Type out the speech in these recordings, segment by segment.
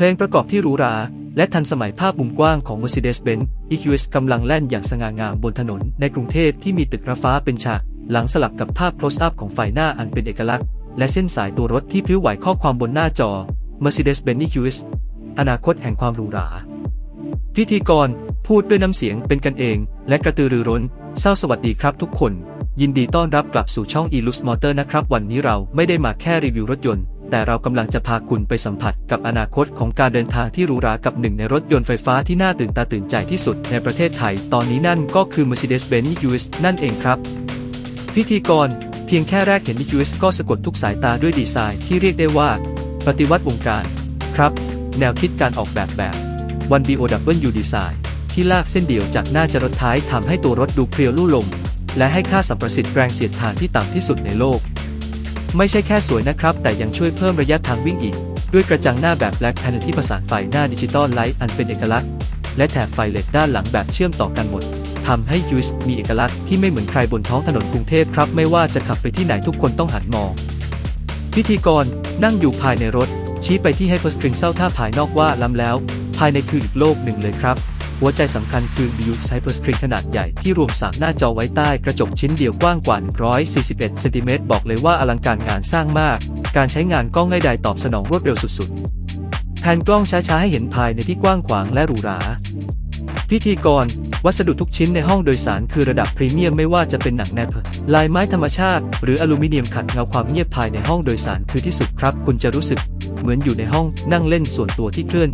เพลงประกอบที่หรูหรา และทันสมัยภาพมุมกว้างของ Mercedes-Benz EQS กำลังแล่นอย่างสง่างามบนถนนในกรุงเทพที่มีตึกระฟ้าเป็นฉาก หลังสลับกับภาพ close up ของไฟหน้าอันเป็นเอกลักษณ์ และเส้นสายตัวรถที่พลิ้วไหวข้อความบนหน้าจอ Mercedes-Benz EQS อนาคตแห่งความหรูหรา พิธีกรพูดด้วยน้ำเสียงเป็นกันเอง และกระตือรือร้นเศร้าสวัสดีครับทุกคน ยินดีต้อนรับกลับสู่ช่อง e l u x Motor นะครับ วันนี้เราไม่ได้มาแค่รีวิวรถยนต์ แต่เรากำลังจะพาคุณไปสัมผัสกับอนาคตของการเดินทางที่หรูหรากับหนึ่งในรถยนต์ไฟฟ้าที่น่าตื่นตาตื่นใจที่สุดในประเทศไทย ตอนนี้นั่นก็คือ Mercedes-Benz EQS นั่นเองครับ พิธีกร เพียงแค่แรกเห็น EQS ก็สะกดทุกสายตาด้วยดีไซน์ที่เรียกได้ว่า ปฏิวัติวงการ ครับ แนวคิดการออกแบบแบบ 1 BOW Design ที่ลากเส้นเดี่ยวจากหน้าจรดท้ายทำให้ตัวรถดูเพรียวลู่ลมและให้ค่าสัมประสิทธิ์แรงเสียดทานที่ต่ำที่สุดในโลก ไม่ใช่แค่สวยนะครับ แต่ยังช่วยเพิ่มระยะทางวิ่งอีก ด้วยกระจังหน้าแบบ Black Panel ที่ประสานไฟหน้าดิจิตอลไลท์อันเป็นเอกลักษณ์ และแถบไฟเลดด้านหลังแบบเชื่อมต่อกันหมดทำให้ u s มีเอกลักษณ์ที่ไม่เหมือนใครบนท้องถนนกรุงเทพครับ ไม่ว่าจะขับไปที่ไหนทุกคนต้องหันมอง พิธีกรนั่งอยู่ภายในรถ ชี้ไปที่ไฮเปอร์สตริงเศร้าท่าภายนอกว่าล้ำแล้ว ภายในคืออีกโลกหนึ่งเลยครับ หัวใจสำคัญคือ View Hyper Screen ขนาดใหญ่ที่รวม 3 หน้าจอไว้ใต้กระจกชิ้นเดียวกว้างกว่า 141 เซนติเมตรบอกเลยว่าอลังการงานสร้างมาก การใช้งานก็ง่ายดายตอบสนองรวดเร็วสุดๆแผนกล้องช้าๆให้เห็นภายในที่กว้างขวางและหรูหราพิธีกร วัสดุทุกชิ้นในห้องโดยสารคือระดับพรีเมียมไม่ว่าจะเป็นหนังแนบลายไม้ธรรมชาติ หรืออลูมิเนียมขัดเงาความเงียบภายในห้องโดยสารคือที่สุดครับ คุณจะรู้สึก มือนอยู่ในห้องนั่งเล่นส่วนตัวที่เคลื่อน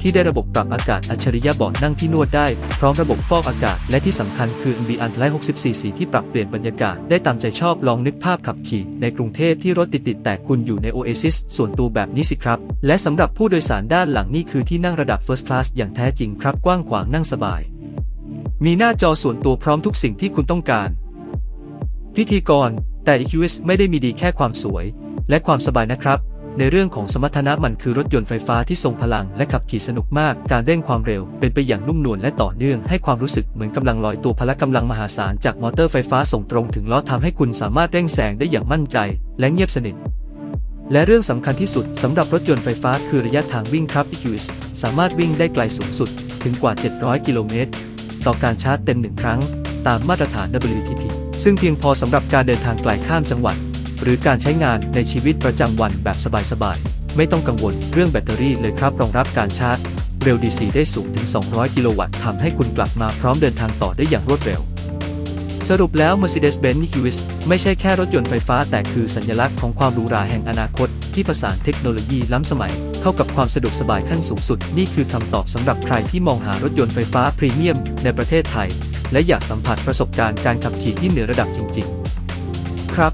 ที่ได้ระบบปรับอากาศอัจฉริยะเบาะนั่งที่นวดได้ พร้อมระบบฟอกอากาศ และที่สำคัญคือ Ambient Light 64 สีที่ปรับเปลี่ยนบรรยากาศได้ตามใจชอบลองนึกภาพขับขี่ ในกรุงเทพที่รถติดๆแต่คุณอยู่ใน Oasis ส่วนตัวแบบนี้สิครับ และสำหรับผู้โดยสารด้านหลังนี่คือที่นั่งระดับ First Class อย่างแท้จริงครับกว้างขวางนั่งสบาย มีหน้าจอส่วนตัวพร้อมทุกสิ่งที่คุณต้องการ พิธีกรแต่ EQS ไม่ได้มีดีแค่ความสวย และความสบายนะครับ ในเรื่องของสมรรถนะมันคือรถยนต์ไฟฟ้าที่ทรงพลังและขับขี่สนุกมาก การเร่งความเร็วเป็นไปอย่างนุ่มนวลและต่อเนื่องให้ความรู้สึกเหมือนกำลังลอยตัวพละกำลังมหาศาลจากมอเตอร์ไฟฟ้าส่งตรงถึงล้อทำให้คุณสามารถเร่งแซงได้อย่างมั่นใจ และเงียบสนิทและเรื่องสำคัญที่สุดสำหรับรถยนต์ไฟฟ้าคือระยะทางวิ่งครับ EQS สามารถวิ่งได้ไกลสูงสุดถึงกว่า 700 กิโลเมตร ต่อการชาร์จเต็มหนึ่งครั้ง ตามมาตรฐาน WTP ซึ่งเพียงพอสำหรับการเดินทางไกลข้ามจังหวัด หรือการใช้งานในชีวิตประจำวันแบบสบายๆ ไม่ต้องกังวลเรื่องแบตเตอรี่เลยครับ รองรับการชาร์จ เร็ว DC ได้สูงถึง 200 กิโลวัตต์ทำให้คุณกลับมาพร้อมเดินทางต่อได้อย่างรวดเร็ว สรุปแล้ว Mercedes-Benz EQS ไม่ใช่แค่รถยนต์ไฟฟ้า แต่คือสัญลักษณ์ของความหรูหราแห่งอนาคต ที่ผสานเทคโนโลยีล้ำสมัย เข้ากับความสะดวกสบายขั้นสูงสุด นี่คือคำตอบสำหรับใครที่มองหารถยนต์ไฟฟ้าพรีเมียมในประเทศไทย และอยากสัมผัสประสบการณ์การขับขี่ที่เหนือระดับจริง ๆ ครับ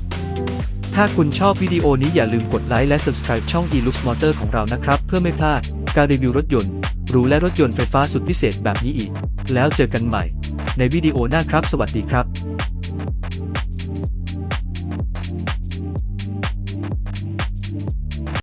ถ้าคุณชอบวิดีโอนี้อย่าลืมกดไลค์และ subscribe ช่อง e-lux motor ของเรานะครับ เพื่อไม่พลาดการรีวิวรถยนต์หรูและรถยนต์ไฟฟ้าสุดพิเศษแบบนี้อีก แล้วเจอกันใหม่ ในวิดีโอหน้าครับ สวัสดีครับ